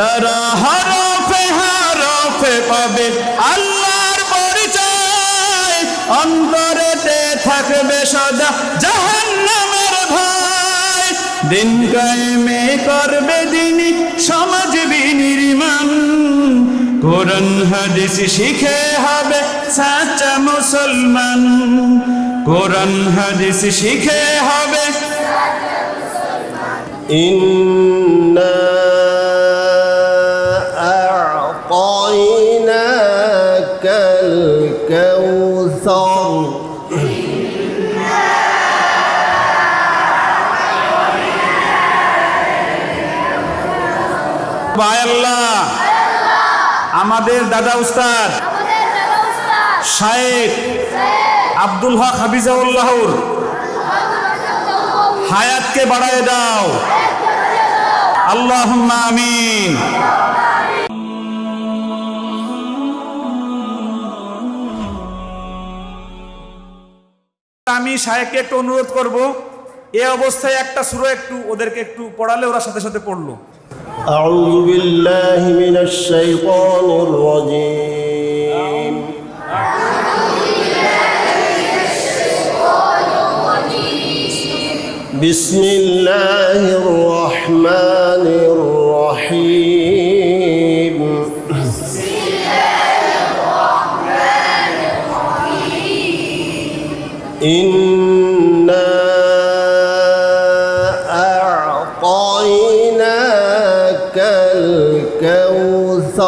তারা হরফে হরফে পাবে। আল্লাহর পরিচয় অন্তরেতে থাকবে সদা। জাহান্নামের ভয় দিন কায়েমে করবে দিনই সমাজ বিনির্মাণ। কোরআন, হাদিস শিখে হবে সাচা মুসলমান। কোরআন, হাদিস শিখে হবে ইন্না الكوثر ভাই আল্লাহ আমাদের দাদা উস্তাদ আমাদের দাদা উস্তাদ শায়েখ আব্দুল হক হাফিজাউল্লাহর হায়াতকে বাড়ায় দাও আল্লাহ আমিন আমি শায়েককে একটু অনুরোধ করব এ অবস্থায় একটা সুরো একটু ওদেরকে একটু পড়ালে ওরা সাথে সাথে পড়লো أعوذ بالله من الشيطان الرجيم بسم الله الرحمن الرحيم إنا أعطيناك الكوثر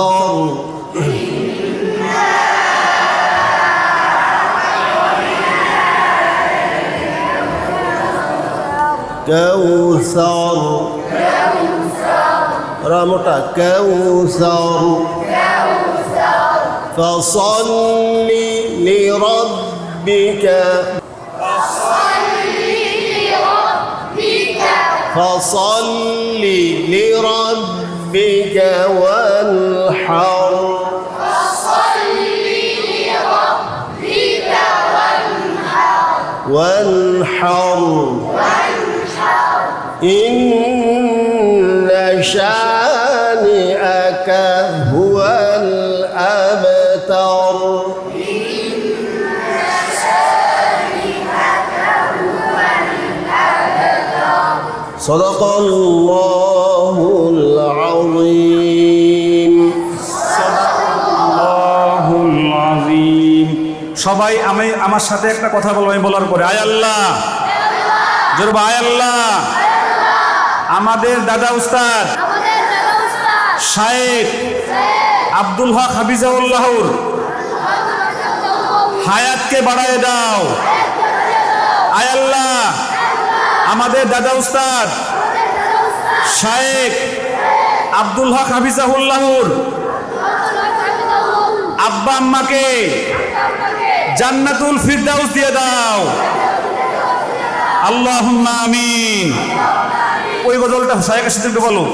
كوثر راموتا كوثر فصل لربك فصل لربك وانحر. وانحر. إن شانئك صدق الله العظيم আল্লাহুল আযীম। সবাই আমি আমার সাথে একটা কথা বলবো আমি বলার পরে আয় আল্লাহ জোরবা আয় আল্লাহ আমাদের দাদা উস্তাদ আমাদের দাদা উস্তাদ শায়েখ আব্দুল হক হাফিজাউল্লাহর হায়াতকে বাড়ায় দাও আয় আল্লাহ আমাদের দাদা উস্তাদ শায়েখ আব্দুল হক হাফিজাহুল্লাহর আব্বা আম্মাকে জান্নাতুল ফিরদাউস দিয়ে দাও। আল্লাহুম্মা আমিন। ওই গজলটা সাহেবের সাথে বলো।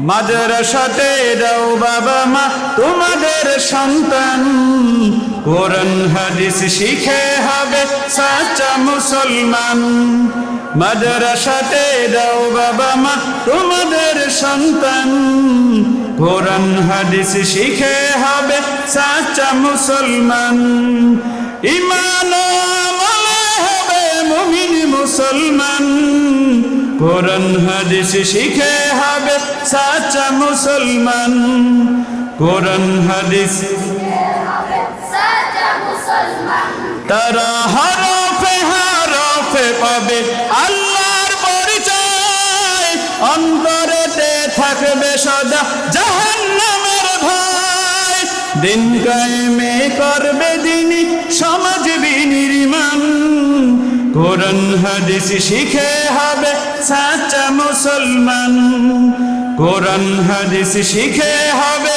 মাদ্রাসাতে দাও বাবা মা, তোমাদের সন্তান। কোরআন, হাদিস শিখে হবে সাচ্চা মুসলমান। মাদ্রাসাতে দাও বাবা মা তোমাদের সন্তান। কোরআন হাদিস শিখে হবে সাচ্চা মুসলমান। ইমান ও আমলে হবে মুমিন মুসলমান। কোরআন হাদিস শিখে হবে সাচ্চা মুসলমান। কোরআন হাদিস তারা হরফে হরফে পাবে। আল্লাহর পরিচয় অন্তরেতে থাকবে সদা। জাহান্নামের ভয় দিন কায়েমে করবে দিনই সমাজ বিনির্মাণ কোরআন, হাদিস শিখে হবে সাচ্চা মুসলমান। কোরআন, হাদিস শিখে হবে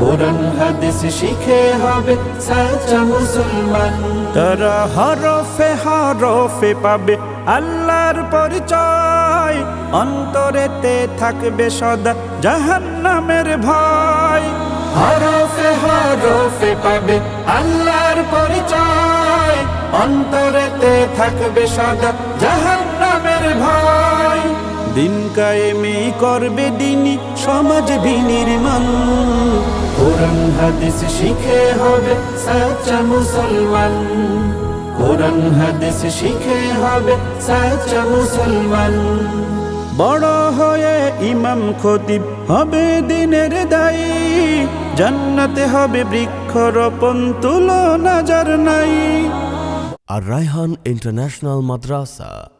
কোরআন হাদিস শিখে হবে সাচ্চা মুসলমান। তারা হরফে হরফে পাবে আল্লাহর পরিচয়। অন্তরেতে থাকবে সদা জাহান্নামের ভয়। হরফে হরফে পাবে আল্লাহর পরিচয়। অন্তরেতে থাকবে সদা জাহান্নামের ভয়। দিন কায়েমি করবে দিনই সমাজ বিনির্মাণ। কোরআন, হাদিস শিখে হবে সাচ্চা মুসলমান। কোরআন, হাদিস শিখে হবে সাচ্চা মুসলমান। বড় হয়ে ইমাম খতিব হবে দিনের দায়ী। জান্নাতে হবে বৃক্ষরোপণ তুলনা যার নাই। আর রায়হান ইন্টারন্যাশনাল মাদ্রাসা।